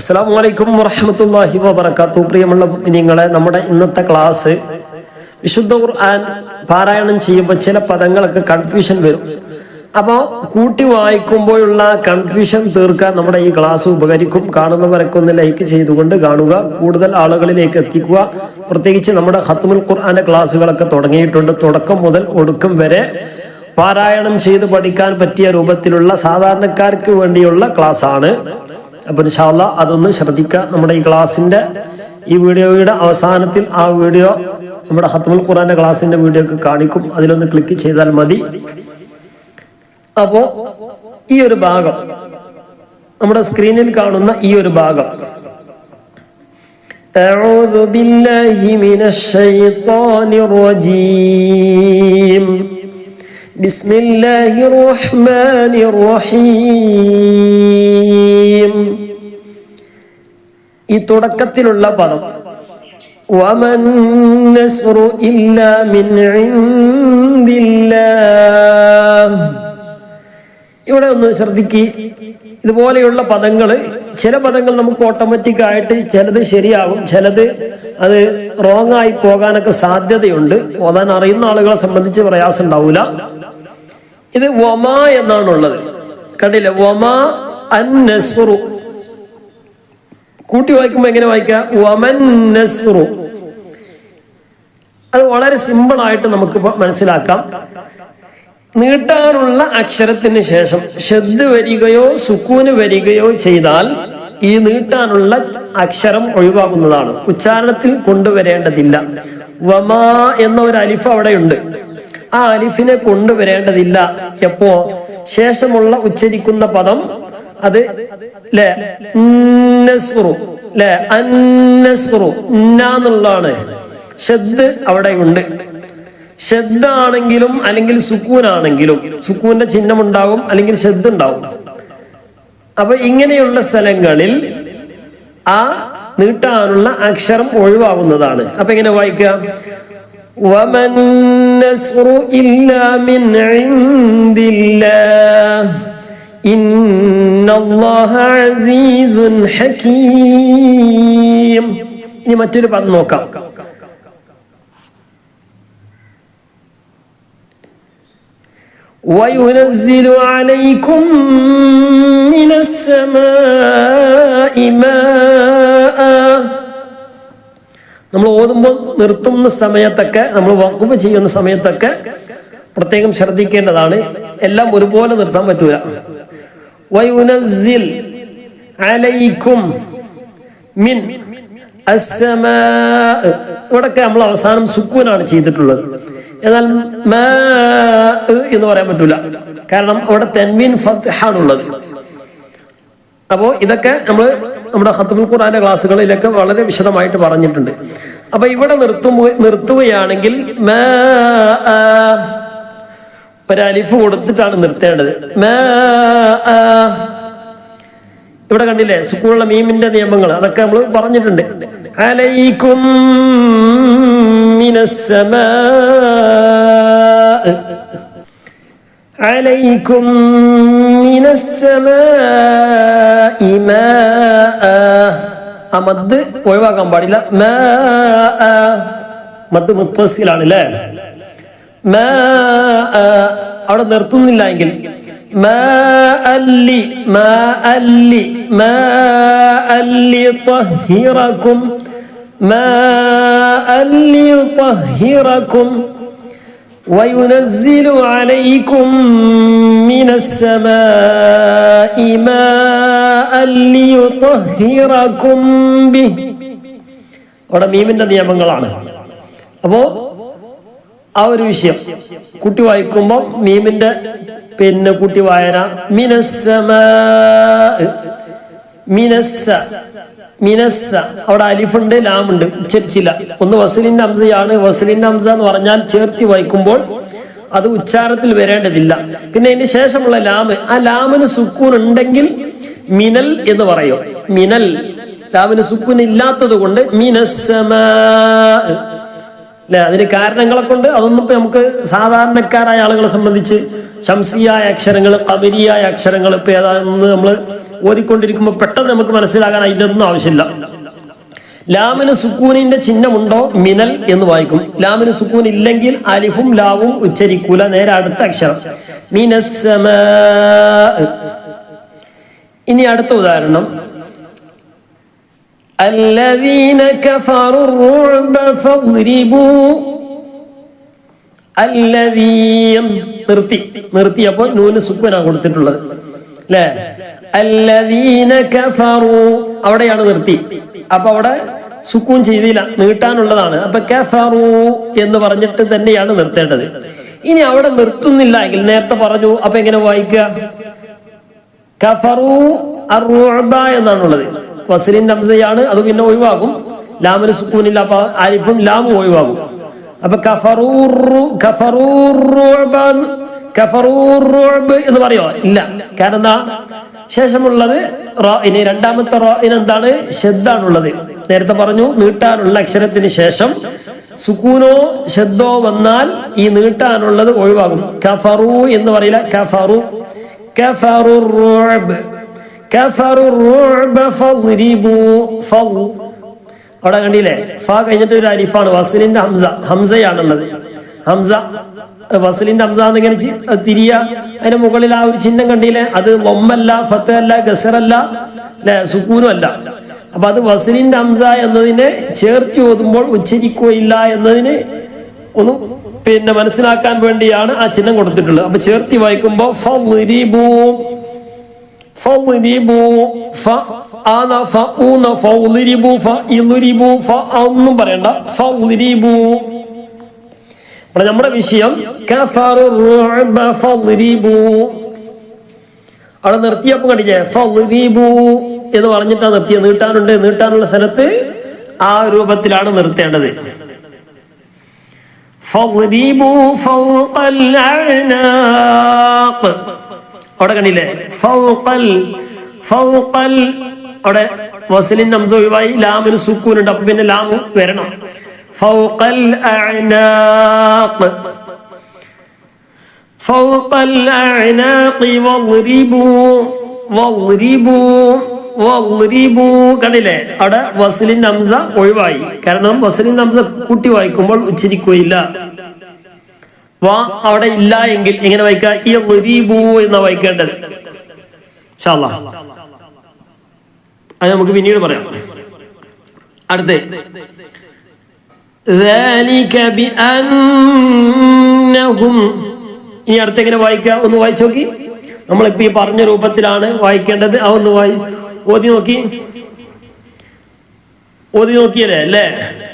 അസ്സാം വലൈക്കും വറഹമത്തല്ലാഹി വബർക്കാത്തു പ്രിയമുള്ള നിങ്ങളെ നമ്മുടെ ഇന്നത്തെ ക്ലാസ് വിശുദ്ധ ഖുർആൻ പാരായണം ചെയ്യുമ്പോൾ ചില പദങ്ങളൊക്കെ കൺഫ്യൂഷൻ വരും. അപ്പോൾ കൂട്ടി വായിക്കുമ്പോഴുള്ള കൺഫ്യൂഷൻ തീർക്കാൻ നമ്മുടെ ഈ ക്ലാസ് ഉപകരിക്കും. കാണുന്നവരൊക്കെ ഒന്ന് ലൈക്ക് ചെയ്തുകൊണ്ട് കാണുക. കൂടുതൽ ആളുകളിലേക്ക് എത്തിക്കുക. പ്രത്യേകിച്ച് നമ്മുടെ ഹത്തുമുൽ ഖുർആന്റെ ക്ലാസ്സുകളൊക്കെ തുടങ്ങിയിട്ടുണ്ട്. തുടക്കം മുതൽ ഒടുക്കം വരെ പാരായണം ചെയ്ത് പഠിക്കാൻ പറ്റിയ രൂപത്തിലുള്ള സാധാരണക്കാർക്ക് വേണ്ടിയുള്ള ക്ലാസ് ആണ് അപ്പൊ ഇൻഷാല്ല അതൊന്ന് ശ്രദ്ധിക്കുക നമ്മുടെ ഈ ക്ലാസ്സിന്റെ ഈ വീഡിയോയുടെ അവസാനത്തിൽ ആ വീഡിയോ നമ്മുടെ ഹത്തുൽ ഖുറാന്റെ ക്ലാസ്സിന്റെ വീഡിയോ ഒക്കെ കാണിക്കും അതിലൊന്ന് ക്ലിക്ക് ചെയ്താൽ മതി അപ്പോ ഈ ഒരു ഭാഗം നമ്മുടെ സ്ക്രീനിൽ കാണുന്ന ഈ ഒരു ഭാഗം أعوذ بالله من الشيطان الرجيم بسم الله الرحمن الرحيم ഈ തുടക്കത്തിലുള്ള പദം. ഇവിടെ ഒന്ന് ശ്രദ്ധിക്കി. ഇതുപോലെയുള്ള പദങ്ങൾ ചില പദങ്ങൾ നമുക്ക് ഓട്ടോമാറ്റിക് ആയിട്ട് ചിലത് ശരിയാകും ചിലത് അത് റോങ് ആയി പോകാനൊക്കെ സാധ്യതയുണ്ട്. ഓതാൻ അറിയുന്ന ആളുകളെ സംബന്ധിച്ച് പ്രയാസം ഉണ്ടാവൂല. ഇത് ഒമ എന്നാണുള്ളത്. കണ്ടില്ല? വമ അൻ നസ്റു കൂട്ടി വായിക്കുമ്പോൾ എങ്ങനെ വായിക്കാം? അത് വളരെ സിമ്പിൾ ആയിട്ട് നമുക്ക് മനസ്സിലാക്കാം. നീട്ടാനുള്ള അക്ഷരത്തിന് ശേഷം ഷെദ് വരികയോ സുക്കൂന് വരികയോ ചെയ്താൽ ഈ നീട്ടാനുള്ള അക്ഷരം ഒഴിവാക്കുന്നതാണ് ഉച്ചാരണത്തിൽ കൊണ്ടുവരേണ്ടതില്ല. വമാ എന്ന ഒരു അലിഫ് അവിടെയുണ്ട്. ആ അലിഫിനെ കൊണ്ടുവരേണ്ടതില്ല. എപ്പോ? ശേഷമുള്ള ഉച്ചരിക്കുന്ന പദം അത് ലെ ലെ അന്നസ്റു എന്നുള്ളതാണ് ഷദ് അവിടെ ഉണ്ട് ഷദ്ദാണെങ്കിലും അല്ലെങ്കിൽ സുക്കൂനാണെങ്കിലും സുക്കൂന്റെ ചിഹ്നം ഉണ്ടാകും അല്ലെങ്കിൽ ഷദ് ഉണ്ടാവും അപ്പൊ ഇങ്ങനെയുള്ള സ്ഥലങ്ങളിൽ ആ നീട്ടാനുള്ള അക്ഷരം ഒഴിവാകുന്നതാണ് അപ്പൊ എങ്ങനെ വായിക്കുക وَمَن نَّصْرُ إِلَّا مِنْ عِندِ اللَّهِ ഇനി മറ്റൊരു പദം നോക്കാം وينزل عليكم من السماء ماء നമ്മൾ ഓതുമ്പോൾ നിർത്തുന്ന സമയത്തൊക്കെ നമ്മൾ വകുപ്പ് ചെയ്യുന്ന സമയത്തൊക്കെ പ്രത്യേകം ശ്രദ്ധിക്കേണ്ടതാണ് എല്ലാം ഒരുപോലെ നിർത്താൻ പറ്റൂല വയുനസിൽ عليكم من السماء. ഇവിടൊക്കെ നമ്മൾ അവസാനം സുക്കൂനാണ് ചെയ്തിട്ടുള്ളത്. എന്നാൽ മാ എന്ന് പറയാൻ പറ്റൂല. കാരണം അവിടെ തെൻവീൻ ഉള്ളത് അപ്പോൾ ഇതൊക്കെ നമ്മൾ നമ്മുടെ ഹത്തുൽ ഖുറാന്റെ ക്ലാസ്സുകളിലൊക്കെ വളരെ വിശദമായിട്ട് പറഞ്ഞിട്ടുണ്ട്. അപ്പൊ ഇവിടെ നിർത്തുമ്പോ നിർത്തുകയാണെങ്കിൽ ഒരു അലിഫ് കൊടുത്തിട്ടാണ് നിർത്തേണ്ടത് ഇവിടെ കണ്ടില്ലേ സുക്കൂളുള്ള മീമിന്റെ നിയമങ്ങൾ അതൊക്കെ നമ്മൾ പറഞ്ഞിട്ടുണ്ട് അലൈക്കും عليكم من السماء ماء ആ മദ് ഒഴിവാക്കാൻ പാടില്ല മദ് മുത്തസിലാണ് അല്ലേ അവിടെ നിർത്തുന്നില്ല എങ്കിൽ طهركم ماء ليطهركم وينزل عليكم من السماء ماء ليطهركم به അവിടെ മീമിന്റെ നിയമങ്ങളാണ് അപ്പോ ആ ഒരു വിഷയം. കുട്ടി വായിക്കുമ്പോൾ മീമിന്റെ പിന്നെ കുട്ടി വായന മിനസ് മിനസ്സ മിനസ്സ. അവിടെ അലിഫുണ്ട് ലാമുണ്ട് ഉച്ചരിച്ചില്ല ഒന്ന് വസലിന്റെ അംസയാണ് വസലിന്റെ അംസ എന്ന് പറഞ്ഞാൽ ചേർത്തി വായിക്കുമ്പോൾ അത് ഉച്ചാരത്തിൽ വരേണ്ടതില്ല. പിന്നെ അതിന് ശേഷമുള്ള ലാമ്. ആ ലാമിന് സുക്കൂൻ ഉണ്ടെങ്കിൽ മിനൽ എന്ന് പറയും. മിനൽ. ലാമിന് സുക്കൂൻ ഇല്ലാത്തത് കൊണ്ട് മിനസ്സമ. അല്ലെ അതിന് കാരണങ്ങളെ കൊണ്ട് അതൊന്നും ഇപ്പൊ നമുക്ക് സാധാരണക്കാരായ ആളുകളെ സംബന്ധിച്ച് ശംസിയായ അക്ഷരങ്ങൾ കബരിയായ അക്ഷരങ്ങൾ ഇപ്പൊ ഏതാണെന്ന് നമ്മൾ ഓതിക്കൊണ്ടിരിക്കുമ്പോൾ പെട്ടെന്ന് നമുക്ക് മനസ്സിലാകാൻ അതിന്റെ ഒന്നും ആവശ്യമില്ല. ലാമിന് സുക്കൂനിന്റെ ചിഹ്നമുണ്ടോ? മിനൽ എന്ന് വായിക്കും. ലാമിന് സുക്കൂൻ ഇല്ലെങ്കിൽ അലിഫും ലാവും ഉച്ചരിക്കൂല. നേരെ അടുത്ത അക്ഷരം. മിനസ്സമാ ഇനി അടുത്ത ഉദാഹരണം. الذين كفروا الرعب فاضربوا الذين നിർത്തി നിർത്തിയപ്പോൾ നൂന് സുക്കൂനാണ് കൊടുത്തിട്ടുള്ളത് അല്ലേ അല്ലദീന കഫറു അവിടെയാണ് നിർത്തി അപ്പൊ അവിടെ സുക്കൂൻ ചെയ്തില്ല നീട്ടാനുള്ളതാണ് അപ്പൊ കഫറു എന്ന് പറഞ്ഞിട്ട് തന്നെയാണ് നിർത്തേണ്ടത് ഇനി അവിടെ നിർത്തുന്നില്ല എങ്കിൽ നേരത്തെ പറഞ്ഞു അപ്പൊ എങ്ങനെ വായിക്കുക കഫറു അറുഅബ എന്നാണുള്ളത് വസലിൻ നംസയാണ് അത് പിന്നെ ഒഴിവാകും. ലാമിന് സുക്കൂനില്ല അപ്പൊ അലിഫും ലാമും ഒഴിവാകും. അപ്പൊ എന്ന് പറയോ? ഇല്ല. കാരണം എന്താ? ശേഷമുള്ളത് റോ ഇനി രണ്ടാമത്തെ റോ ഇന് എന്താണ്? ഷെദ്ദാണുള്ളത്. നേരത്തെ പറഞ്ഞു നീട്ടാനുള്ള അക്ഷരത്തിന് ശേഷം സുക്കൂനോ ഷെദ്ദോ വന്നാൽ ഈ നീട്ടാനുള്ളത് ഒഴിവാകും. കഫറു എന്ന് പറയില്ല കഫറു. കഫറു കഫറു റുഅബ ഫദ്രിബു ഫദ് അവിടെ കണ്ടില്ലേ? ഫ കഴിഞ്ഞിട്ട് ഒരു അരിഫാണ് വസലിന്റെ ഹംസ. ഹംസയാണുള്ളത്. ഹംസ. വസലിന്റെ ഹംസ എന്നിങ്ങനെ തിരിയ. അതിന്റെ മുകളിൽ ആ ഒരു ചിഹ്നം കണ്ടില്ലേ? അത് ലൊമ്മല്ല ഫത്ത് അല്ല ഗസറല്ല അല്ലേ സുക്കൂനും അല്ല അപ്പൊ അത് വസലിന്റെ ഹംസ എന്നതിനെ ചേർത്തി ഓതുമ്പോൾ ഉച്ചരിക്കുകയില്ല എന്നതിന് ഒന്ന് പിന്നെ മനസ്സിലാക്കാൻ വേണ്ടിയാണ് ആ ചിഹ്നം കൊടുത്തിട്ടുള്ളത്. അപ്പൊ ചേർത്തി വായിക്കുമ്പോൾ ഫളിരിബൂ ഫളിരിബൂ ഫ ആന ഫ ഊന ഫളിരിബൂ ഫ ഇളിരിബൂ ഫ ആ ഒന്നും പറയണ്ട ഫളിരിബൂ ഇവിടെ നമ്മുടെ വിഷയം കഫറു റുഅബ ഫളിരിബൂ അവിടെ നിർത്തിയപ്പോൾ കണ്ടില്ലേ ഫളിരിബൂ എന്ന് പറഞ്ഞിട്ടാണ് നിർത്തിയത് നീട്ടാനുണ്ട് നീട്ടാനുള്ള സ്ഥലത്ത് ആ രൂപത്തിലാണ് നിർത്തേണ്ടത് فاضربوا فوق الأعناق അവിടെ കണ്ടില്ലേ? അവിടെ വസലിൻ നംസ ഒഴിവായി. ലാമിന് സുക്കൂൻ ഉണ്ട് അപ്പൊ പിന്നെ ലാമു വരണം. ഫൗഖൽ അഅനാഖ് ഫൗഖൽ അഅനാഖ് വഗ്രിബൂ വഗ്രിബൂ വഗ്രിബൂ കണ്ടില്ലേ? അവിടെ വസലിൻ നംസ ഒഴിവായി. കാരണം വസലിൻ നംസ കൂട്ടി വായിക്കുമ്പോൾ ഉച്ചരിക്കുകയില്ല. വാ അവിടെ ഇല്ല എങ്കിൽ എങ്ങനെ വായിക്കാം വായിക്കേണ്ടത്. അത് നമുക്ക് പിന്നീട് പറയാം. അടുത്ത ഇനി അടുത്ത് എങ്ങനെ വായിക്കുക? ഒന്ന് വായിച്ചു നോക്കി. നമ്മളിപ്പോ ഈ പറഞ്ഞ രൂപത്തിലാണ് വായിക്കേണ്ടത്. ആ ഒന്ന് വായി ഓതി നോക്കി. ഓതി നോക്കിയല്ലേ? അല്ലേ?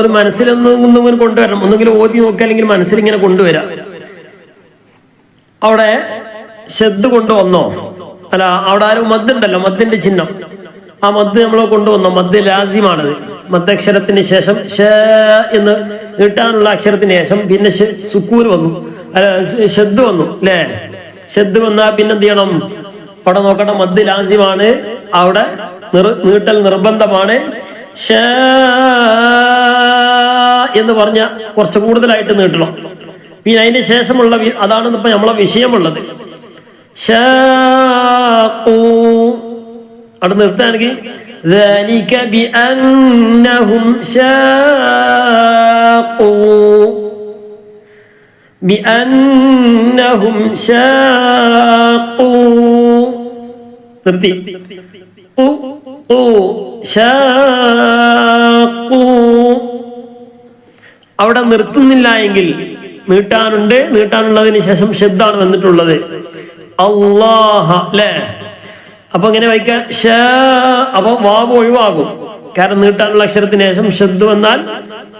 ഒരു മനസ്സിലൊന്നും കൊണ്ടുവരണം. ഒന്നെങ്കിലും ഓതി നോക്കുക അല്ലെങ്കിൽ മനസ്സിൽ ഇങ്ങനെ കൊണ്ടുവരാം അവിടെ ശ്രദ്ധ കൊണ്ടുവന്നോ? അല്ല അവിടെ ആരും മദ് ഉണ്ടല്ലോ മദ്ദിന്റെ ചിഹ്നം. ആ മദ് നമ്മൾ കൊണ്ടുവന്നോ? മദ് ലാസിമാണത്. മദ്ദക്ഷരത്തിന് ശേഷം ഷ എന്ന് നീട്ടാനുള്ള അക്ഷരത്തിന് ശേഷം പിന്നെ സുക്കൂർ വന്നു. അല്ല ശ്രദ്ധ വന്നു അല്ലേ? ശ്രദ്ധ വന്നാ പിന്നെ എന്ത് ചെയ്യണം? അവിടെ നോക്കട്ടെ മദ് ലാസിമാണ്. അവിടെ നീട്ടൽ നിർബന്ധമാണ്. ഷ എന്ന് പറഞ്ഞ കുറച്ച് കൂടുതലായിട്ട് നീട്ടണം പിന്നെ അതിന് ശേഷമുള്ള വി- അതാണ് ഇപ്പൊ നമ്മളെ വിഷയമുള്ളത് ഷാഖൂ. അവിടെ നിർത്തുകയാണെങ്കിൽ ذلك بأنهم شاقوا بأنهم شاقوا നിർത്തി ഖു, ഖു, ഷാഖൂ. അവിടെ നിർത്തുന്നില്ല എങ്കിൽ നീട്ടാനുണ്ട്. നീട്ടാനുള്ളതിന് ശേഷം ശബ്ദാണ് വന്നിട്ടുള്ളത്. അള്ളാഹ അല്ലേ അപ്പൊ ഇങ്ങനെ വായിക്കാൻ അപ്പൊ വാവ് ഒഴിവാകും. കാരണം നീട്ടാനുള്ള അക്ഷരത്തിന് ശേഷം ശബ്ദ വന്നാൽ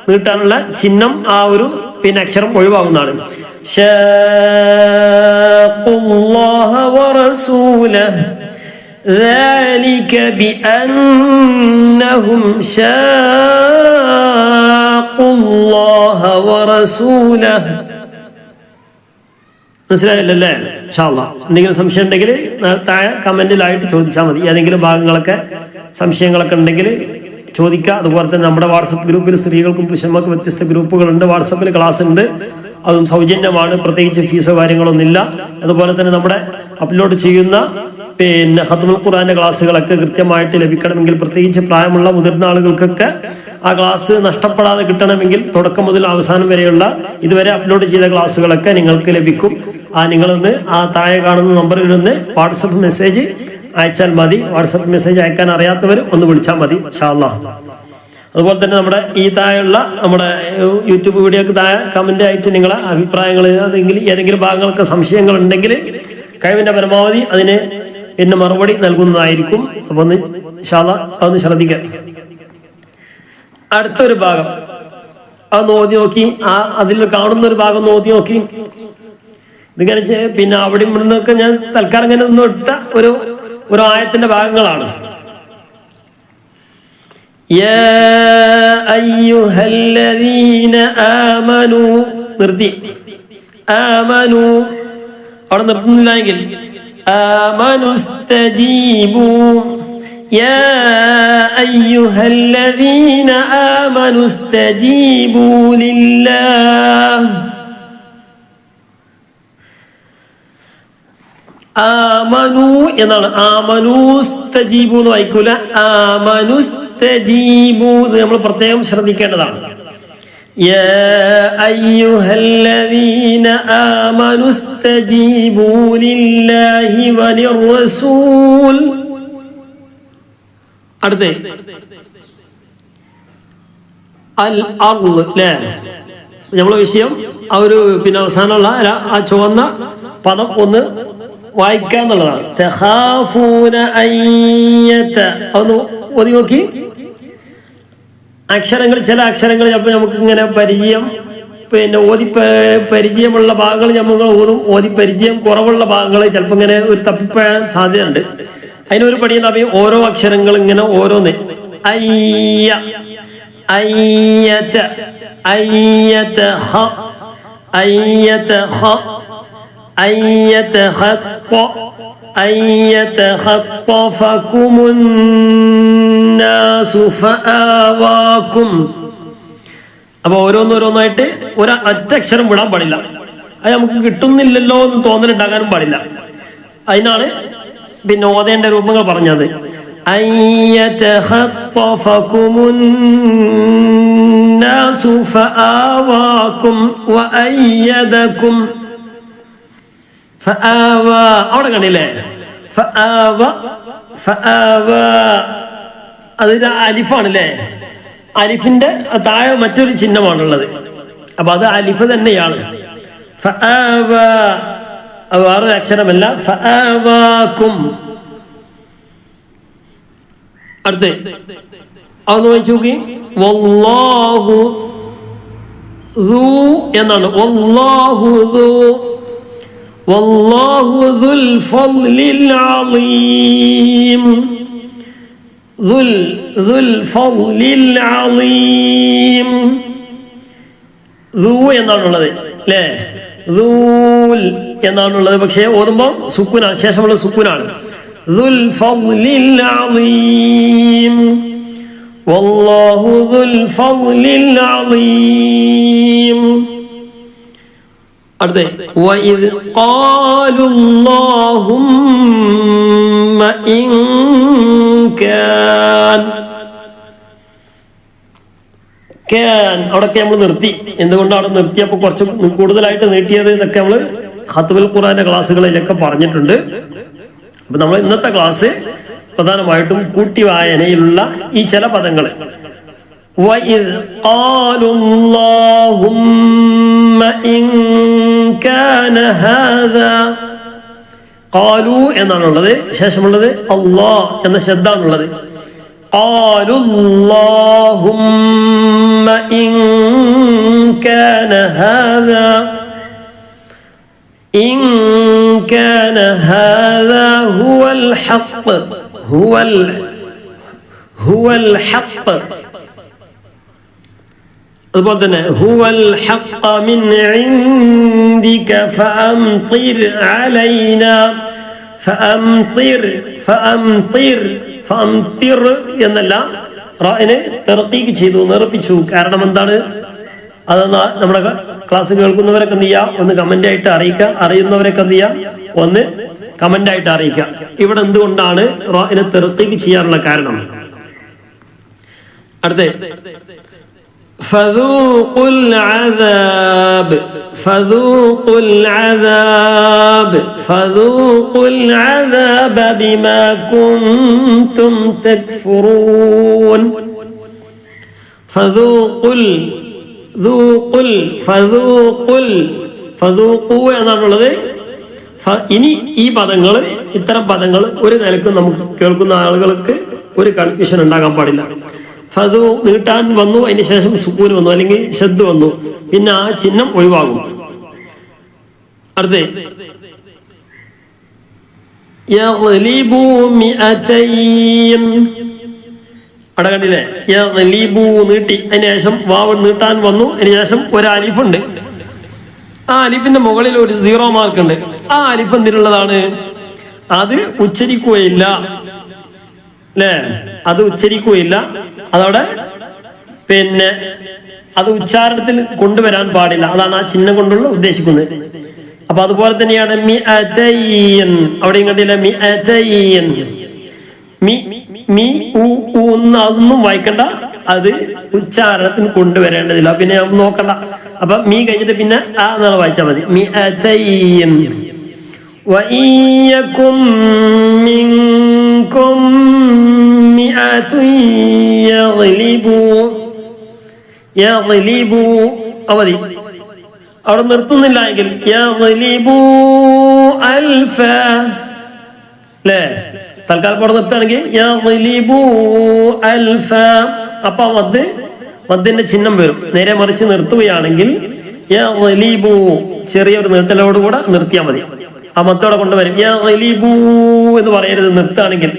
നീട്ടാനുള്ള ചിഹ്നം ആ ഒരു പിന്നെ അക്ഷരം ഒഴിവാകുന്നതാണ്. ഷേ ذلك بأنهم شاقوا الله ورسوله മനസ്സിലായില്ലല്ലേ ഷാള്ള എന്തെങ്കിലും സംശയം ഉണ്ടെങ്കിൽ താഴെ കമന്റിലായിട്ട് ചോദിച്ചാൽ മതി ഏതെങ്കിലും ഭാഗങ്ങളൊക്കെ സംശയങ്ങളൊക്കെ ഉണ്ടെങ്കിൽ ചോദിക്കുക അതുപോലെ തന്നെ നമ്മുടെ വാട്സപ്പ് ഗ്രൂപ്പിൽ സ്ത്രീകൾക്കും പുരുഷന്മാർക്കും വ്യത്യസ്ത ഗ്രൂപ്പുകളുണ്ട് വാട്സപ്പിൽ ക്ലാസ് ഉണ്ട് അതും സൗജന്യമാണ് പ്രത്യേകിച്ച് ഫീസോ കാര്യങ്ങളൊന്നുമില്ല അതുപോലെ തന്നെ നമ്മുടെ അപ്ലോഡ് ചെയ്യുന്ന പിന്നെ ഹത്തുൽ ഖുറാന്റെ ക്ലാസ്സുകളൊക്കെ കൃത്യമായിട്ട് ലഭിക്കണമെങ്കിൽ പ്രത്യേകിച്ച് പ്രായമുള്ള മുതിർന്ന ആളുകൾക്കൊക്കെ ആ ക്ലാസ് നഷ്ടപ്പെടാതെ കിട്ടണമെങ്കിൽ തുടക്കം മുതൽ അവസാനം വരെയുള്ള ഇതുവരെ അപ്ലോഡ് ചെയ്ത ക്ലാസ്സുകളൊക്കെ നിങ്ങൾക്ക് ലഭിക്കും. ആ നിങ്ങളൊന്ന് ആ താഴെ കാണുന്ന നമ്പറിൽ നിന്ന് വാട്സപ്പ് മെസ്സേജ് അയച്ചാൽ മതി. വാട്സപ്പ് മെസ്സേജ് അയക്കാൻ അറിയാത്തവർ ഒന്ന് വിളിച്ചാൽ മതി ഷാല്ലാ അതുപോലെ തന്നെ നമ്മുടെ ഈ താഴെയുള്ള നമ്മുടെ യൂട്യൂബ് വീഡിയോക്ക് താഴെ കമന്റ് ആയിട്ട് നിങ്ങളെ അഭിപ്രായങ്ങൾ അതെങ്കിൽ ഏതെങ്കിലും ഭാഗങ്ങൾക്ക് സംശയങ്ങൾ ഉണ്ടെങ്കിൽ കഴിവിന്റെ പരമാവധി അതിന് എന്റെ മറുപടി നൽകുന്നതായിരിക്കും. അപ്പൊ ഒന്ന് ശാല അതൊന്ന് ശ്രദ്ധിക്കാം. അടുത്തൊരു ഭാഗം. അത് നോക്കി നോക്കി ആ അതിൽ കാണുന്ന ഒരു ഭാഗം നോക്കി നോക്കി. ഇതിങ്ങനെ പിന്നെ അവിടെ ഇവിടുന്നൊക്കെ ഞാൻ തൽക്കാലം ഇങ്ങനെ ഒന്നും എടുത്ത ഒരു ഒരു ആയത്തിന്റെ ഭാഗങ്ങളാണ്. നിർത്തി. ആമനു. അവിടെ നിർത്തുന്നില്ല എങ്കിൽ ആമനു സ്തജീബു يا أيها الذين آمنوا استجيبوا لله ആമനു എന്നാണ് ആമനൂസ്തജീബു എന്ന് വായിക്കൂല ആമനുസ്തജീബു എന്ന് നമ്മൾ പ്രത്യേകം ശ്രദ്ധിക്കേണ്ടതാണ് يا أيها الذين آمنوا استجيبوا لله وللرسول അടുത്തേ അൽ അർള് അല്ലേ നമ്മളെ വിഷയം ആ ഒരു പിന്നെ അവസാനമുള്ള ആ- ആ ചുവന്ന പദം ഒന്ന് വായിക്കുക എന്നുള്ളതാണ് തെഹാഫൂന അയ്യത്ത ഒന്ന് ഒതി നോക്കി അക്ഷരങ്ങൾ ചില അക്ഷരങ്ങൾ ചിലപ്പോൾ നമുക്ക് ഇങ്ങനെ പരിചയം പിന്നെ ഓതി പരിചയമുള്ള ഭാഗങ്ങൾ നമ്മൾ ഓതും. ഓതി പരിചയം കുറവുള്ള ഭാഗങ്ങൾ ചിലപ്പോൾ ഇങ്ങനെ ഒരു തപ്പിപ്പോഴാൻ സാധ്യതയുണ്ട്. അതിനൊരു പടി എന്താ ഓരോ അക്ഷരങ്ങൾ ഇങ്ങനെ ഓരോന്ന്. അയ്യ അയ്യത്ത് خطفكم الناس فآواكم അപ്പൊ ഓരോന്നോരോന്നായിട്ട് ഒരു ഒറ്റ അക്ഷരം വിടാൻ പാടില്ല അത് നമുക്ക് കിട്ടുന്നില്ലല്ലോ എന്ന് തോന്നലുണ്ടാകാനും പാടില്ല അതിനാണ് പിന്നെ ഓതേണ്ട രൂപങ്ങൾ പറഞ്ഞത് أيتخطفكم അവിടെ കണ്ടില്ലേ? അതൊരു അലിഫാണല്ലേ? അലിഫിന്റെ താഴെ മറ്റൊരു ചിഹ്നമാണുള്ളത്. അപ്പൊ അത് അലിഫ് തന്നെയാണ്. വേറൊരു അക്ഷരമല്ല. അടുത്ത്. അത് വായിച്ചു നോക്കി. എന്നാണ്. والله ذو الفضل العظيم ذو ال- ذو الفضل العظيم ذو എന്നാണുള്ളത് അല്ലേ ذول എന്നാണുള്ളത് പക്ഷേ ഓതുമ്പോൾ സുക്കുനാണ് ശേഷമുള്ള സുക്കുനാണ് ذو الفضل العظيم والله ذو الفضل العظيم അടുത്ത وإذ قالوا اللهم إن كان كان അവിടെയൊക്കെ നമ്മൾ നിർത്തി എന്തുകൊണ്ട് അവിടെ നിർത്തിയപ്പോൾ കുറച്ച് കൂടുതലായിട്ട് നീട്ടിയത് ഇതൊക്കെ നമ്മൾ ഖത്തുബുൽ ഖുറാന്റെ ക്ലാസ്സുകളിലൊക്കെ പറഞ്ഞിട്ടുണ്ട് അപ്പൊ നമ്മൾ ഇന്നത്തെ ക്ലാസ് പ്രധാനമായിട്ടും കൂട്ടി വായനയിലുള്ള ഈ ചില പദങ്ങൾ وإذ قالوا اللهم إن كان هذا قالوا എന്നാണുള്ളത് ശേഷമുള്ളത് അള്ളാ എന്ന ശബ്ദമാണുള്ളത് قالوا اللهم إن كان هذا إن كان هذا هو الحق هو ال هو الحق അതുപോലെ തന്നെ ഹുവൽ ഹഖ മിൻ ഇൻദിക ഫഅംതിർ അലൈന ഫഅംതിർ ഫഅംതിർ ഫഅംതിർ എന്നല്ല റായിനെ തെർക്കീക്ക് ചെയ്തു നിറപ്പിച്ചു കാരണം എന്താണ്? അത് നമ്മുടെ ക്ലാസ് കേൾക്കുന്നവരൊക്കെ എന്ത് ഒന്ന് കമന്റ് ആയിട്ട് അറിയിക്കുക അറിയുന്നവരൊക്കെ എന്ത് ഒന്ന് കമന്റ് ആയിട്ട് അറിയിക്കുക ഇവിടെ എന്തുകൊണ്ടാണ് റാഇനെ തെറുത്തേക്ക് ചെയ്യാനുള്ള കാരണം? അടുത്തേ. فذوقوا العذاب فذوقوا العذاب فذوقوا العذاب بما كنتم تكفرون فذوقوا ال- ذوقوا ال- فذوقوا ال- فذوقوا എന്നാണുള്ളത് ഫ- ഇനി ഈ പദങ്ങൾ ഇത്തരം പദങ്ങൾ ഒരു നിലക്കും നമുക്ക് കേൾക്കുന്ന ആളുകൾക്ക് ഒരു കൺഫ്യൂഷൻ ഉണ്ടാകാൻ പാടില്ല ഫതു നീട്ടാൻ വന്നു അതിന് ശേഷം സുക്കൂന് വന്നു അല്ലെങ്കിൽ ശബ്ദ് വന്നു പിന്നെ ആ ചിഹ്നം ഒഴിവാകും. അടുത്തേ. നീട്ടി ശേഷം വാവ് നീട്ടാൻ വന്നു അതിന് ശേഷം ഒരു അലിഫുണ്ട്. ആ അലിഫിന്റെ മുകളിൽ ഒരു സീറോ മാർക്ക് ഉണ്ട് ആ അലിഫ് എന്തിനുള്ളതാണ്? അത് ഉച്ചരിക്കുകയില്ല. അല്ലേ? അത് ഉച്ചരിക്കുകയില്ല. അതവിടെ പിന്നെ അത് ഉച്ചാരണത്തിൽ കൊണ്ടുവരാൻ പാടില്ല അതാണ് ആ ചിഹ്നം കൊണ്ടുള്ള ഉദ്ദേശിക്കുന്നത് അപ്പൊ അതുപോലെ തന്നെയാണ് മി അതയ്യൻ അവിടെയും കണ്ടില്ല മി അതയ്യൻ മി മി ഉ ഉ എന്ന് അതൊന്നും വായിക്കണ്ട അത് ഉച്ചാരണത്തിന് കൊണ്ടുവരേണ്ടതില്ല പിന്നെ നമുക്ക് നോക്കണ്ട അപ്പൊ മീ കഴിഞ്ഞിട്ട് പിന്നെ ആ എന്നാണ് വായിച്ചാൽ മതി മി അതയ്യൻ وإن يكن منكم مئة يغلبوا يغلبوا അവധി അവിടെ നിർത്തുന്നില്ല എങ്കിൽ യഗ്ലിബു അൽഫ അല്ലേ തൽക്കാലം അവിടെ നിർത്തുകയാണെങ്കിൽ യഗ്ലിബു അൽഫ അപ്പൊ മദ് മദ്ദിന്റെ ചിഹ്നം വരും നേരെ മറിച്ച് നിർത്തുകയാണെങ്കിൽ യഗ്ലിബു ചെറിയൊരു നിർത്തലോടുകൂടെ നിർത്തിയാൽ മതി ആ മത്തോടെ കൊണ്ടുവരും യഗ്ലിബു എന്ന് പറയരുത് നിർത്തുകയാണെങ്കിൽ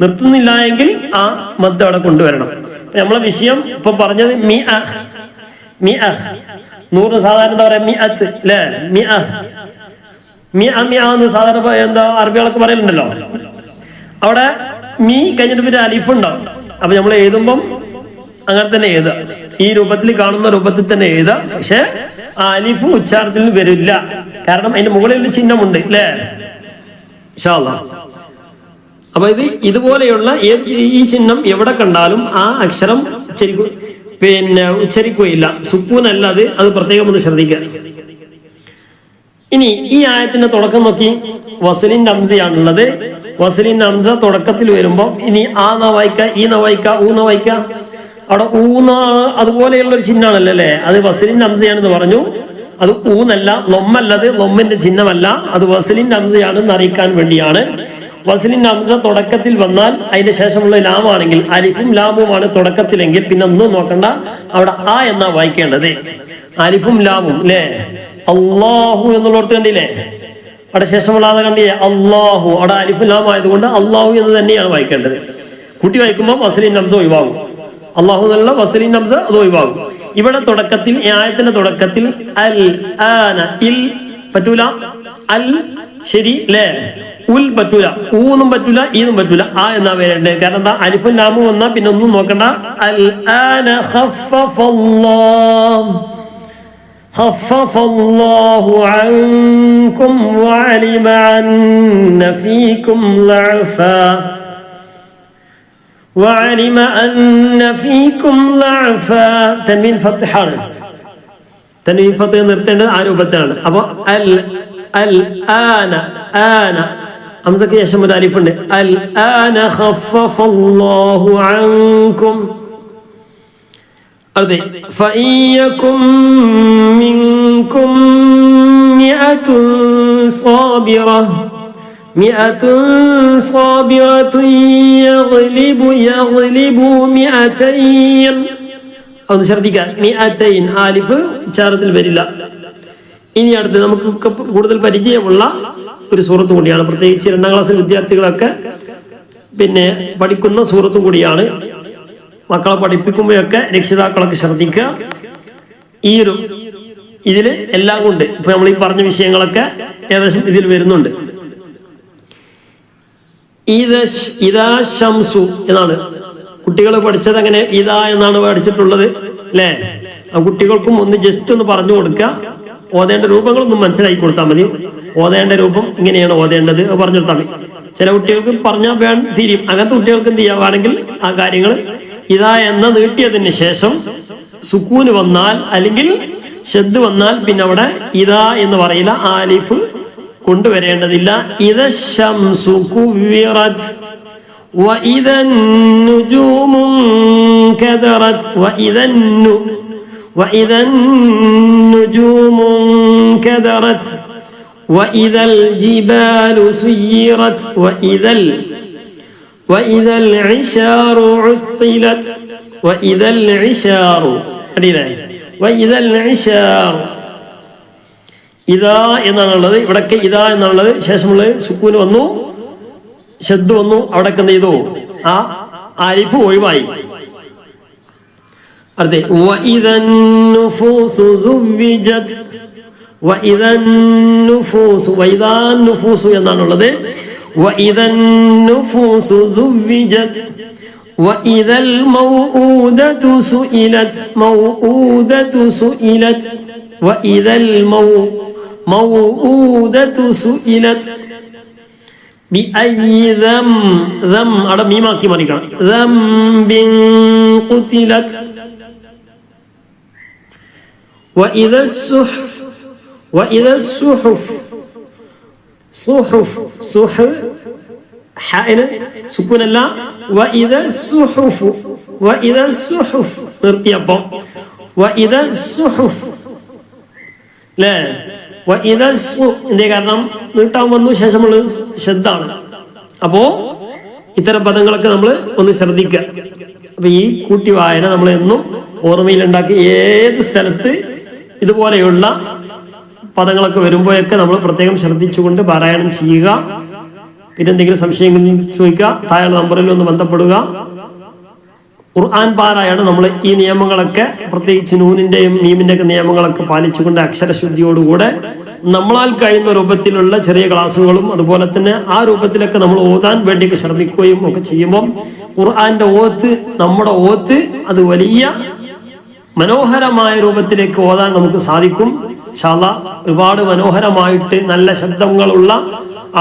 നിർത്തുന്നില്ല എങ്കിൽ ആ മദ് അവിടെ കൊണ്ടുവരണം. നമ്മളെ വിഷയം ഇപ്പൊ പറഞ്ഞത് മി അ മി അ നൂറിന് സാധാരണ എന്താ പറയാ? മി അത്ത് അല്ലേ മി അ മി അ മി ആ എന്ന് സാധാരണ എന്താ അറബികളൊക്കെ പറയുന്നുണ്ടല്ലോ അവിടെ മീ കഴിഞ്ഞിട്ട് പിന്നെ അലിഫ് ഉണ്ടാവും. അപ്പൊ നമ്മൾ എഴുതുമ്പം അങ്ങനെ തന്നെ എഴുതുക. ഈ രൂപത്തിൽ കാണുന്ന രൂപത്തിൽ തന്നെ എഴുതുക. പക്ഷെ ആ അലിഫ് ഉച്ചാരണത്തിൽ വരില്ല. കാരണം അതിന്റെ മുകളിൽ ചിഹ്നമുണ്ട് അല്ലേ അല്ലാഹ്. അപ്പൊ ഇത് ഇതുപോലെയുള്ള ഏത് ഈ ചിഹ്നം എവിടെ കണ്ടാലും ആ അക്ഷരം ഉച്ചരിക്കു പിന്നെ ഉച്ചരിക്കുകയില്ല. സുക്കൂനല്ല അത്. അത് പ്രത്യേകം ഒന്ന് ശ്രദ്ധിക്കുക. ഇനി ഈ ആയത്തിന്റെ തുടക്കം നോക്കി. വസലിന്റെ അംസയാണുള്ളത് വസലിന്റെ അംസ തുടക്കത്തിൽ വരുമ്പോൾ ഇനി ആ ന വായിക്ക ഈ ന വായിക്ക ഊ വായിക്ക അവിടെ ഊന്ന അതുപോലെയുള്ള ഒരു ചിഹ്നമാണല്ലോ അല്ലേ? അത് വസലിന്റെ അംസയാണെന്ന് പറഞ്ഞു. അത് ഊന്നല്ല ലൊമ്മല്ലത് ലൊമ്മിന്റെ ചിഹ്നമല്ല. അത് വസലിന്റെ അംസയാണെന്ന് അറിയിക്കാൻ വേണ്ടിയാണ്. വസലിന്റെ അംസ തുടക്കത്തിൽ വന്നാൽ അതിന്റെ ശേഷമുള്ള ലാമാണെങ്കിൽ അലിഫും ലാമുമാണ് തുടക്കത്തിലെങ്കിൽ പിന്നെ ഒന്നും നോക്കണ്ട. അവിടെ ആ എന്നാ വായിക്കേണ്ടത്? അലിഫും ലാമും അല്ലേ അള്ളാഹു എന്നുള്ളടത്ത് കണ്ടില്ലേ? അവിടെ ശേഷമുള്ള കണ്ടില്ലേ? അള്ളാഹു അവിടെ അലിഫും ലാം ആയതുകൊണ്ട് അള്ളാഹു എന്ന് തന്നെയാണ് വായിക്കേണ്ടത്. കുട്ടി വായിക്കുമ്പോൾ വസലിൻ നംസ ഒഴിവാകും. അള്ളാഹു എന്നുള്ള വസലിൻ നംസ അത് ഒഴിവാകും. ഇവിടെ തുടക്കത്തിൽ ഈ ആയത്തിന്റെ തുടക്കത്തിൽ അൽ ആന ഇൽ പറ്റൂല. അൽ ശരി അല്ലേ ഉൽ പറ്റൂല ഊന്നും പറ്റൂല ഈന്നും പറ്റൂല ആ എന്നാ വരേണ്ടത് കാരണം എന്താ അലിഫും ലാമും വന്നാ പിന്നെ ഒന്നും നോക്കണ്ട അൽ ആന ഖഫഫല്ലാഹ് خفف الله عنكم وعلم أن فيكم ضعفا وعلم أن فيكم ضعفا تنوين فتحان تنوين فتح നിർത്തേണ്ടത് ആ രൂപത്തിലാണ് അപ്പൊ അൽ അൽ ആന ആന ഹംസക്ക് ശേഷം ഒരു അലിഫുണ്ട് അൽ ആന خفف الله عنكم അതെ فإيكم منكم مئة صابرة مئة صابرة يغلب يغلب مئتين ഒന്ന് ശ്രദ്ധിക്കാൻ മിഅത്തൈൻ ആലിഫ് ഉച്ചാരത്തിൽ വരില്ല ഇനി അടുത്ത് നമുക്ക് കൂടുതൽ പരിചയമുള്ള ഒരു സൂറത്തും കൂടിയാണ്. പ്രത്യേകിച്ച് രണ്ടാം ക്ലാസ്സിലെ വിദ്യാർത്ഥികളൊക്കെ പിന്നെ പഠിക്കുന്ന സൂറത്തും കൂടിയാണ്. മക്കളെ പഠിപ്പിക്കുമ്പോഴൊക്കെ രക്ഷിതാക്കളൊക്കെ ശ്രദ്ധിക്കുക. ഈ ഒരു ഇതിൽ എല്ലാം കൊണ്ട് ഇപ്പൊ നമ്മൾ ഈ പറഞ്ഞ വിഷയങ്ങളൊക്കെ ഏകദേശം ഇതിൽ വരുന്നുണ്ട്. ശംസു എന്നാണ്. കുട്ടികൾ പഠിച്ചത് അങ്ങനെ ഇതാ എന്നാണ് പഠിച്ചിട്ടുള്ളത്. അല്ലേ? കുട്ടികൾക്കും ഒന്ന് ജസ്റ്റ് ഒന്ന് പറഞ്ഞു കൊടുക്കുക. ഓതേണ്ട രൂപങ്ങളൊന്നും മനസ്സിലാക്കി കൊടുത്താൽ മതി ഓതേണ്ട രൂപം ഇങ്ങനെയാണ് ഓതേണ്ടത് അത് പറഞ്ഞു കൊടുത്താൽ മതി ചില കുട്ടികൾക്ക് പറഞ്ഞാൽ വേണം തിരിയും അങ്ങനത്തെ കുട്ടികൾക്ക് എന്ത് ചെയ്യാവാണെങ്കിൽ ആ കാര്യങ്ങൾ ഇതാ എന്ന നീട്ടിയതിന് ശേഷം സുക്കൂന് വന്നാൽ അല്ലെങ്കിൽ ഷെദ് വന്നാൽ പിന്നെ അവിടെ ഇതാ എന്ന് പറയില്ല ആലിഫ് കൊണ്ടുവരേണ്ടതില്ല ഇത ശംസു കുവ്വിറത് وإذا النجوم انكدرت وإذا النو وإذا النجوم انكدرت وإذا الجبال سيرت وإذا ال وإذا العشار عطلت وإذا العشار وإذا العشار ഇതാ എന്നാണുള്ളത് ഇവിടൊക്കെ ഇതാ എന്നാണുള്ളത് ശേഷമുള്ളത് സുക്കൂന് വന്നു ശബ്ദ് വന്നു അവിടെ എന്ത് ചെയ്തു ആ അരിഫ് ഒഴിവായി അതെ وَإِذَا النُّفُوسُ زُوِّجَتْ وَإِذَا النُّفُوسُ وَإِذَا النُّفُوسُ എന്നാണുള്ളത് وَإِذَا النُّفُوسُ زُوِّجَتْ وَإِذَا الْمَوْءُودَةُ سُئِلَتْ مَوْءُودَةُ سُئِلَتْ وَإِذَا الْمَوْءُودَةُ سُئِلَتْ بأي ذم ذم അവിടെ മീമാക്കി മറിക്കണം ذنب قتلت സുഖുനല്ല നിർത്തിയപ്പം അല്ലേ ഇതിന്റെ കാരണം നീട്ടാൻ വന്നു ശേഷമുള്ള ശ്രദ്ധാണ് അപ്പോ ഇത്തരം പദങ്ങളൊക്കെ നമ്മൾ ഒന്ന് ശ്രദ്ധിക്കുക അപ്പൊ ഈ കൂട്ടി വായന നമ്മൾ എന്നും ഓർമ്മയിലുണ്ടാക്കി ഏത് സ്ഥലത്ത് ഇതുപോലെയുള്ള പദങ്ങളൊക്കെ വരുമ്പോഴൊക്കെ നമ്മൾ പ്രത്യേകം ശ്രദ്ധിച്ചുകൊണ്ട് പാരായണം ചെയ്യുക. പിന്നെ എന്തെങ്കിലും സംശയങ്ങൾ ചോദിക്കുക. താഴെ നമ്പറിൽ ഒന്ന് ബന്ധപ്പെടുക. ഖുർആൻ പാരായണം നമ്മൾ ഈ നിയമങ്ങളൊക്കെ പ്രത്യേകിച്ച് നൂനിന്റെയും മീമിന്റെ ഒക്കെ നിയമങ്ങളൊക്കെ പാലിച്ചുകൊണ്ട് അക്ഷരശുദ്ധിയോടുകൂടെ നമ്മളാൽ കഴിയുന്ന രൂപത്തിലുള്ള ചെറിയ ക്ലാസ്സുകളും അതുപോലെ തന്നെ ആ രൂപത്തിലൊക്കെ നമ്മൾ ഓതാൻ വേണ്ടിയൊക്കെ ശ്രമിക്കുകയും ഒക്കെ ചെയ്യുമ്പം ഖുർആന്റെ ഓത്ത് നമ്മുടെ ഓത്ത് അത് വലിയ മനോഹരമായ രൂപത്തിലേക്ക് ഓതാൻ നമുക്ക് സാധിക്കും. ശാല ഒരുപാട് മനോഹരമായിട്ട് നല്ല ശബ്ദങ്ങളുള്ള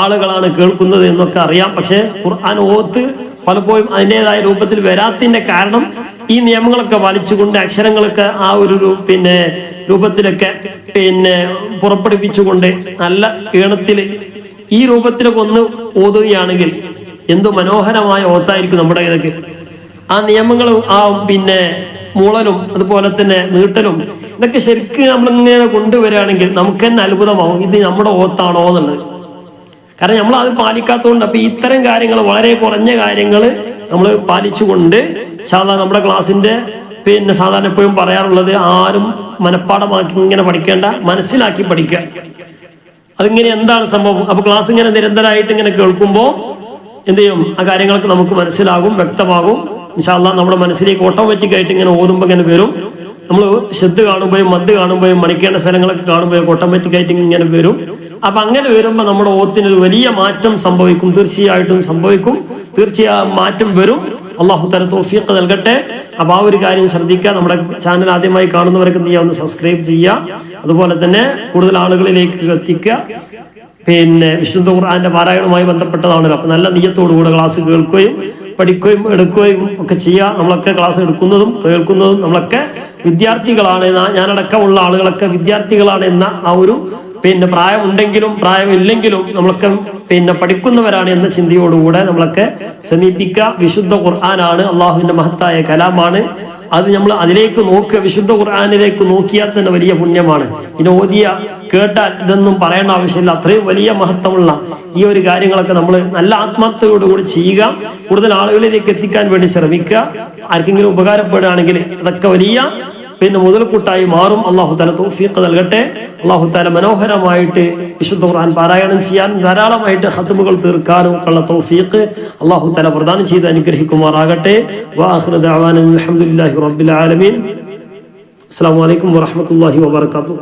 ആളുകളാണ് കേൾക്കുന്നത് എന്നൊക്കെ അറിയാം. പക്ഷേ ഖുർആൻ ഓത്ത് പലപ്പോഴും അതിന്റെതായ രൂപത്തിൽ വരാത്തതിന്റെ കാരണം ഈ നിയമങ്ങളൊക്കെ വലിച്ചുകൊണ്ട് അക്ഷരങ്ങളൊക്കെ ആ ഒരു പിന്നെ രൂപത്തിലൊക്കെ പിന്നെ പുറപ്പെടുപ്പിച്ചുകൊണ്ട് നല്ല ഈണത്തിൽ ഈ രൂപത്തിലൊക്കെ ഒന്ന് ഓതുകയാണെങ്കിൽ എന്തു മനോഹരമായ ഓത്തായിരിക്കും നമ്മുടെ ഇതൊക്കെ. ആ നിയമങ്ങൾ ആ പിന്നെ മൂളലും അതുപോലെ തന്നെ നീട്ടലും ഇതൊക്കെ ശരിക്കും നമ്മളിങ്ങനെ കൊണ്ടുവരികയാണെങ്കിൽ നമുക്ക് തന്നെ അത്ഭുതമാവും. ഇത് നമ്മുടെ ഓത്താണോ എന്നുള്ളത്. കാരണം നമ്മൾ അത് പാലിക്കാത്തതുകൊണ്ട് അപ്പൊ ഇത്തരം കാര്യങ്ങൾ വളരെ കുറഞ്ഞ കാര്യങ്ങൾ നമ്മൾ പാലിച്ചുകൊണ്ട് സാധാരണ നമ്മുടെ ക്ലാസ്സിന്റെ പിന്നെ സാധാരണ എപ്പോഴും പറയാറുള്ളത് ആരും മനഃപ്പാടമാക്കി ഇങ്ങനെ പഠിക്കേണ്ട മനസ്സിലാക്കി പഠിക്കുക. അതിങ്ങനെ എന്താണ് സംഭവം? അപ്പൊ ക്ലാസ് ഇങ്ങനെ നിരന്തരമായിട്ട് ഇങ്ങനെ കേൾക്കുമ്പോൾ എന്ത് ചെയ്യും? ആ കാര്യങ്ങളൊക്കെ നമുക്ക് മനസ്സിലാകും വ്യക്തമാകും. ഇൻഷാല്ല നമ്മുടെ മനസ്സിലേക്ക് ഓട്ടോമാറ്റിക് ആയിട്ട് ഇങ്ങനെ ഓതുമ്പോൾ ഇങ്ങനെ വരും. നമ്മൾ ശ്രദ്ധ കാണുമ്പോഴും മദ് കാണുമ്പോഴും മണിക്കേണ്ട സ്ഥലങ്ങളൊക്കെ കാണുമ്പോഴും ഓട്ടോമാറ്റിക് ആയിട്ട് ഇങ്ങനെ വരും. അപ്പൊ അങ്ങനെ വരുമ്പോൾ നമ്മുടെ ഓത്തിന് ഒരു വലിയ മാറ്റം സംഭവിക്കും. തീർച്ചയായിട്ടും സംഭവിക്കും. തീർച്ചയായും മാറ്റം വരും. അള്ളാഹു തല തോഫിയൊക്കെ നൽകട്ടെ. അപ്പൊ ആ ഒരു കാര്യം ശ്രദ്ധിക്കുക. നമ്മുടെ ചാനൽ ആദ്യമായി കാണുന്നവരൊക്കെ നീ ഒന്ന് സബ്സ്ക്രൈബ് ചെയ്യുക. അതുപോലെ തന്നെ കൂടുതൽ ആളുകളിലേക്ക് എത്തിക്കുക. പിന്നെ വിശുദ്ധ ഖുർആന്റെ പാരായണവുമായി ബന്ധപ്പെട്ടതാണല്ലോ അപ്പൊ നല്ല നീയത്തോടുകൂടെ ക്ലാസ് കേൾക്കുകയും പഠിക്കുകയും എടുക്കുകയും ഒക്കെ ചെയ്യുക നമ്മളൊക്കെ ക്ലാസ് എടുക്കുന്നതും കേൾക്കുന്നതും നമ്മളൊക്കെ വിദ്യാർത്ഥികളാണ് ഞാനടക്കമുള്ള ആളുകളൊക്കെ വിദ്യാർത്ഥികളാണ് എന്ന ആ ഒരു പിന്നെ പ്രായമുണ്ടെങ്കിലും പ്രായമില്ലെങ്കിലും നമ്മളൊക്കെ പിന്നെ പഠിക്കുന്നവരാണ് എന്ന ചിന്തയോടുകൂടെ നമ്മളൊക്കെ സമീപിക്കുക. വിശുദ്ധ ഖുർആനാണ് അള്ളാഹുവിന്റെ മഹത്തായ കലാമാണ്. അത് നമ്മൾ അതിലേക്ക് നോക്കുക വിശുദ്ധ ഖുർആാനിലേക്ക് നോക്കിയാൽ തന്നെ വലിയ പുണ്യമാണ്. ഇനി ഓതിയ കേട്ടാൽ ഇതൊന്നും പറയേണ്ട ആവശ്യമില്ല. അത്രയും വലിയ മഹത്വമുള്ള ഈ ഒരു കാര്യങ്ങളൊക്കെ നമ്മൾ നല്ല ആത്മാർത്ഥതയോടുകൂടി ചെയ്യുക കൂടുതൽ ആളുകളിലേക്ക് എത്തിക്കാൻ വേണ്ടി ശ്രമിക്കുക. ആർക്കെങ്കിലും ഉപകാരപ്പെടുകയാണെങ്കിൽ അതൊക്കെ വലിയ പിന്നെ മുതൽക്കൂട്ടായി മാറും. അള്ളാഹു താല തൗഫീഖ് നൽകട്ടെ. അള്ളാഹു താല മനോഹരമായിട്ട് വിശുദ്ധ ഖുർആൻ പാരായണം ചെയ്യാൻ ധാരാളമായിട്ട് ഹത്തുമുകൾ തീർക്കാനും ഉള്ള തൗഫീഖ് അള്ളാഹു താല പ്രദാനം ചെയ്ത് അനുഗ്രഹിക്കുമാറാകട്ടെ. വാഹൃദ അലഹമുല്ലാഹി റബ്ബിൽ ആലമീൻ. അസ്സാം വലൈക്കും വാഹമത്തല്ലാഹി വാബർക്കാത്തു